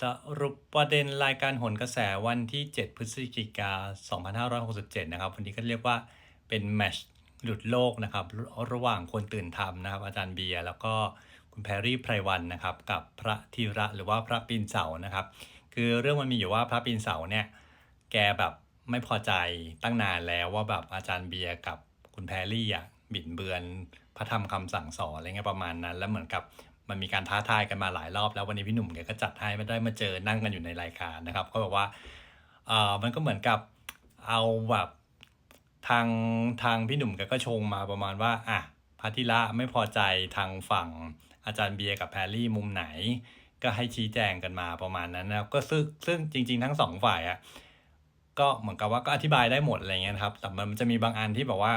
สรุปประเด็นรายการหนกระแสวันที่ 7 พฤศจิกา 2567 นะครับ วันนี้ก็เรียกว่าเป็นแมชหลุดโลกนะครับ ระหว่างคนตื่นธรรมนะครับ อาจารย์เบียร์แล้วก็คุณแพรรี่ไพรวันนะครับ กับพระธีระหรือว่าพระปีนเสานะครับ คือเรื่องมันมีอยู่ว่าพระปีนเสาเนี่ย แกแบบไม่พอใจตั้งนานแล้วว่าแบบอาจารย์เบียร์กับคุณแพรรี่อะบิดเบือนพระธรรมคำสั่งสอนอะไรเงี้ยประมาณนั้น แล้วเหมือนกับ มันมีการท้าทายกันมาหลายรอบแล้ววันนี้พี่หนุ่มแกก็จัดให้ไม่ได้มาเจอนั่งกันอยู่ในรายการนะครับก็บอกว่าเออมันก็เหมือนกับเอาแบบทางทางพี่หนุ่มแกก็ชงมาประมาณว่าอะพระธิระไม่พอใจทางฝั่งอาจารย์เบียร์กับแพรรี่มุมไหน ก็ให้ชี้แจงกันมาประมาณนั้นนะครับก็ซึ่งซึ่งจริง ๆ ทั้งสองฝ่ายอะก็เหมือนกับว่าก็อธิบายได้หมดอะไรเงี้ยครับแต่มันจะมีบางอันที่แบบว่า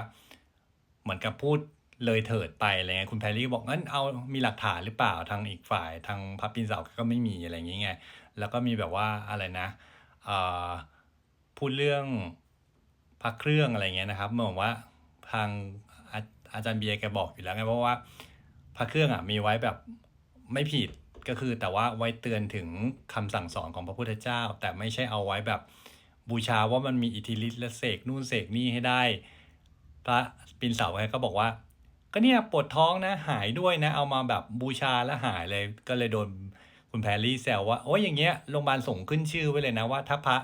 เหมือนกับพูด เลยเถิดไปอะไรเงี้ยคุณแพรรี่บอกงั้นเอามีหลักฐานหรือเปล่าทางอีกฝ่าย ทางพับปินเสาก็ไม่มีอะไรเงี้ยแล้วก็มีแบบว่าอะไรนะพูดเรื่องพักเครื่องอะไรเงี้ยนะครับเหมือนว่าทางอาอาจารย์เบียร์แกบอกอยู่แล้วไงเพราะว่าพักเครื่องอะมีไว้แบบไม่ผิดก็คือแต่ว่าไว้เตือนถึงคำสั่งสอนของพระพุทธเจ้า แต่ไม่ใช่เอาไว้แบบบูชาว่ามันมีอิทธิฤทธิ์และเสกนู่นเสกนี่ให้ได้ พระปินเสาแกก็บอกว่า ก็เนี่ยปวดท้องนะหายด้วยนะ เอามาแบบบูชาแล้วหายเลยก็เลยโดนคุณแพรรี่แซวว่าโอ้ยอย่างเงี้ยโรงพยาบาลส่งขึ้นชื่อไว้เลยนะว่าถ้าพระ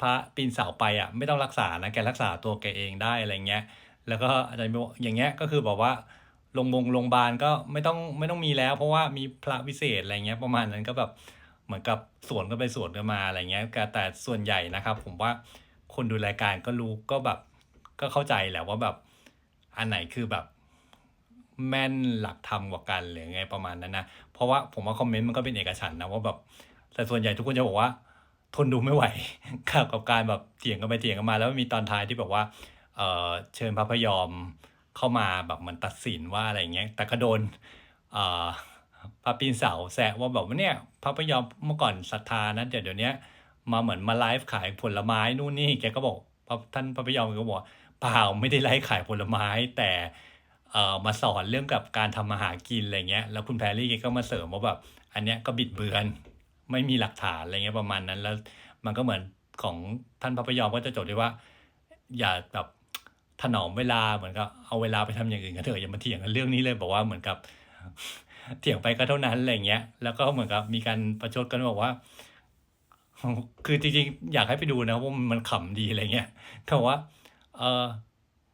พระปีนเสาไปอะไม่ต้องรักษานะแกรักษาตัวแกเองได้อะไรเงี้ย แล้วก็อาจารย์บอกอย่างเงี้ยก็คือบอกว่าโรงพยาบาลโรงพยาบาลก็ไม่ต้องไม่ต้องมีแล้ว เพราะว่ามีพระวิเศษอะไรเงี้ยประมาณนั้นก็แบบเหมือนกับสวนกันไปสวนกันมาอะไรเงี้ยแต่ส่วนใหญ่นะครับ ผมว่าคนดูรายการก็รู้ก็แบบก็เข้าใจแหละว่าแบบ อันไหนคือแบบแม่นหลักธรรมกว่ากันหรือไงประมาณนั้นนะ เพราะว่าผมว่าคอมเมนต์มันก็เป็นเอกฉันนะว่าแบบแต่ส่วนใหญ่ทุกคนจะบอกว่า ทนดูไม่ไหวกับกับการแบบเถียงกันไปเถียงกันมา แล้วมีตอนท้ายที่แบบว่าเออเชิญพระพยอมเข้ามาแบบเหมันตัดสินว่าอะไรเงี้ยแต่ก็โดนเออพระปีนเสาแซะว่าแบบว่าเนี่ยพระพยอมเมื่อก่อนศรัทธานะเดี๋ยวเดี๋ยวนี้มาเหมือนมาไลฟ์ขายผลไม้นู่นนี่แกก็บอกพระท่านพระพยอมก็บอก เปล่าไม่ได้ไลฟ์ขายผลไม้แต่เอ่อมาสอนเรื่องกับการทำมาหากินอะไรเงี้ยแล้วคุณแพรรี่กก็มาเสริมว่าแบบอันเนี้ยก็บิดเบือนไม่มีหลักฐานอะไรเงี้ยประมาณนั้น แล้วมันก็เหมือนของท่านพระพยอมก็จะจบด้วยว่า อย่าแบบถนอมเวลาเหมือนกับเอาเวลาไปทำอย่างอื่นกันเถอะอย่ามาเถียงกันเรื่องนี้เลยบอกว่าเหมือนกับเถียงไปก็เท่านั้นอะไรเงี้ย แล้วก็เหมือนกับมีการประชดกันบอกว่า คือจริงๆ อยากให้ไปดูนะว่ามันขำดีอะไรเงี้ยเขาบอกว่า เออ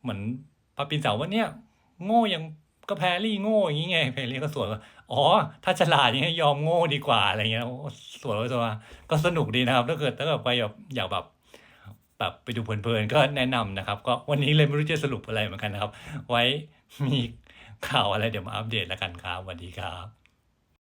เหมือนปาปินเสาว่าเนี่ยโง่ยังก็แพรรี่โง่อย่างงี้ไงแพรรี่ก็สวนว่าอ๋อ ถ้าฉลาดอย่างเงี้ยอมโง่ดีกว่าอะไรเงี้ยสวนไปสวนมาก็สนุกดีนะครับถ้าเกิดถ้าเกิดไปแบบอยากแบบแบบไปดูเพลินๆก็แนะนำนะครับ ก็วันนี้เลยไม่รู้จะสรุปอะไรเหมือนกันนะครับ ไว้มีข่าวอะไรเดี๋ยวมาอัปเดตแล้วกันครับสวัสดีครับ